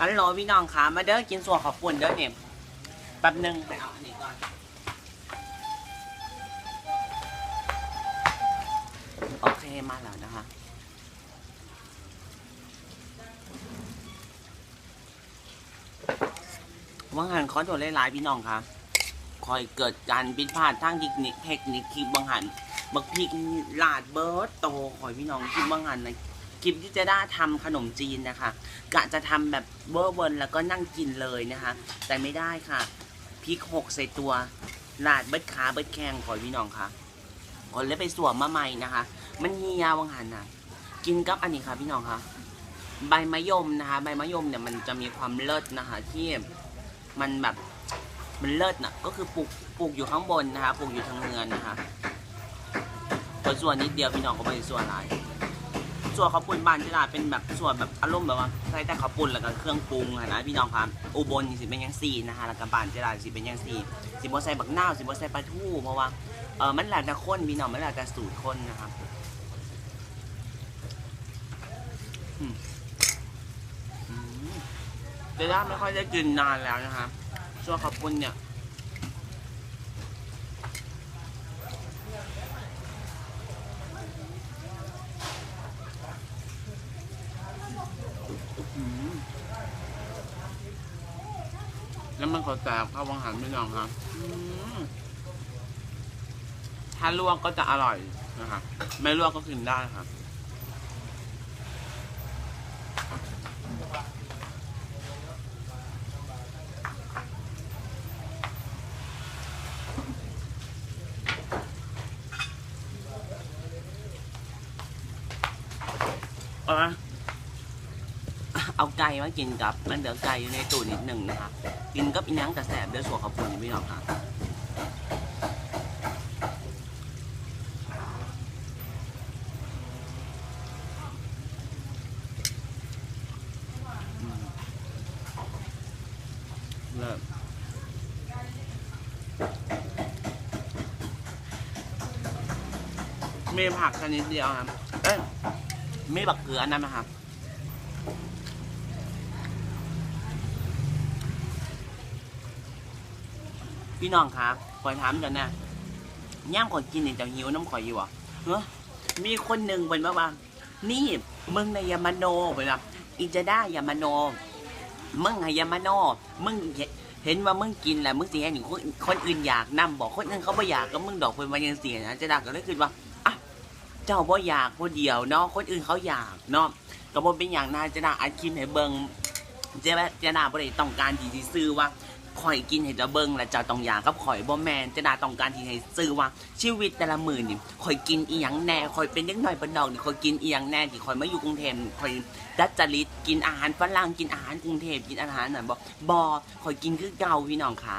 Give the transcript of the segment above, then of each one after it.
ฮัลโหลพี่น้องขามาเด้อกินส่วนขอบปุ่นเด้อเนี่ยแป๊บหนึงไปเอาอันนี้ก่อนโอเคมาแล้วนะคะว่างานขอโทษหลายๆพี่น้องค่ะคอยเกิดการผิดพลาดทางเทคนิคเทคนิคคลิปบางหันบักพริกลาดเบิร์ดโตขอยพี่น้องคลิปบางหันนะ คลิปที่จะได้ทำขนมจีนนะคะ กะจะทำแบบเบอร์เบิร์นแล้วก็นั่งกินเลยนะคะ แต่ไม่ได้ค่ะพริกหกใส่ตัวลาดเบิร์ดขาเบิร์ดแข้งขอพี่น้องค่ะคนเลยไปสวมมาใหม่นะคะ มันเฮียบางหันนะกินกับอันนี้ค่ะพี่น้องค่ะใบมะยมนะคะ ใบมะยมเนี่ยมันจะมีความเลิศนะคะ ที่มันแบบมันเลิศน่ะก็คือปลูกปลูกอยู่ข้างบนนะคะปลูกอยู่ทางเนือนนะคะส่วนส่วนนิดเดียวพี่น้องก็ไม่ส่วนอะไร ส่วนข้าวปุ้นบ้านที่ร้าเป็นแบบส่วนแบบอารมณ์แบบว่าใส่แต่ข้าวปุ้นแล้วก็เครื่องปรุงอะนะพี่น้องครับอุบลี่สิเป็นยังซี่นะคะแล้วก็บ้านที่ร้าสิเป็นยังซี่สิบ่ใส่บักนาวสิบ่ใส่ปลาทูเพราะว่าเออมันแล้วแต่คนพี่น้องมันแล้วแต่สูตรคนนะครับอืมอืมแต่ด้าไม่ค่อยได้กินนานแล้วนะครับส่วนขอบคุณเนี่ย แล้วมันก็แตกเข้าวังหันไม่ลองครับอืมถ้าลวกก็จะอร่อยนะครับไม่ลวกก็กินได้ครับเออ เอาไก่มากินกับมันเดือไก่อยู่ในตู้นิดหนึ่งนะครับกินกับอีนังกระแสบเดือสัวขอบคุณพี่น้องครับอืมเลิศมีผักชนิดเดียวครับเอ้ยไม่บักเกลืออันนั้นนะครับ พี่น้องครับคอยถามกันนะย่ามก่อนกินเนี่ยจะหิวน้ำข่อยอยู่อะเฮ้อมีคนหนึ่งเป็นว่าว่านี่มึงในยามโนเป็นแบบอีจะได้ยามโน มึงไงยามโน มึงเห็นว่ามึงกินแหละมึงสิให้หนึ่งคนอื่นอยากนํบอกคนอื่นเขาไม่อยากก็มึงดอกเป็นวันยังเสียนะจะได้ก็เลยคิดว่าอะเจ้าบ่อยากผู้เดียวเนาะคนอื่นเขาอยากเนาะก็บ่เป็นอย่างน่าจะน่าอัดคลิปให้เบิ่งเจ๊แบบเจ๊นาบ่ได้ต้องการที่สิซื้อว่า ข่อยกินให้เจะเบิงแล้วเจ้าต้องอยากกับข่อยบ่แมนเจ๊นาต้องการที่ให้ซื้อว่าชีวิตแต่ละมื้อนี่ข่อยกินอีหยังแน่ข่อยเป็นเด็กน้อยบนนอกนี่ข่อยกินอีหยังแน่ที่ข่อยมาอยู่กรุงเทพนี่ข่อยดัดจริตกินอาหารฝรั่งกินอาหารกรุงเทพกินอาหารนั่นบ่บ่ข่อยกินคือเก่าพี่น้องค่ะ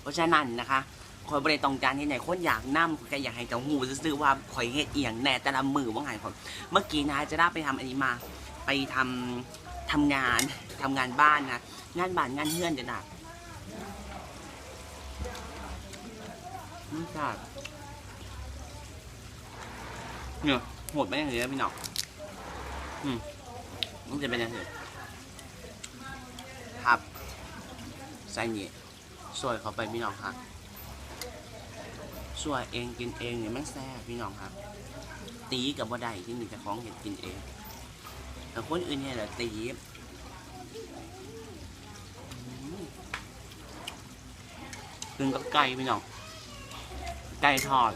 เพราะฉะนั้นนะคะคอยบริต้องการที่ไหนคนอยากนั่ข่อยก็อยากให้เจ้าหูซื้อว่าข่อยเฮ็ดเอียงแน่แต่ละมือว่าไงผมเมื่อกี้นะจะได้ไปทำอันนี้มา ไปทำทำงานทำงานบ้านนะงานบ้านงานเฮือนจะหนัก นี่ค่ะเนี่ยโหดไปอย่างนี้พี่น้องอืมมันจะเป็นยังไงครับใส่เนี่ยช่วยเขาไปพี่น้องครับช่วยเองกินเองเนี่ยมันแซ่บพี่น้องครับ ตีกับบ่ได้ที่มีแต่ของเห็ดกินเองแต่คนอื่นเนี่ยแหละตีอืมกินกับไก่พี่น้อง ไก่ทอด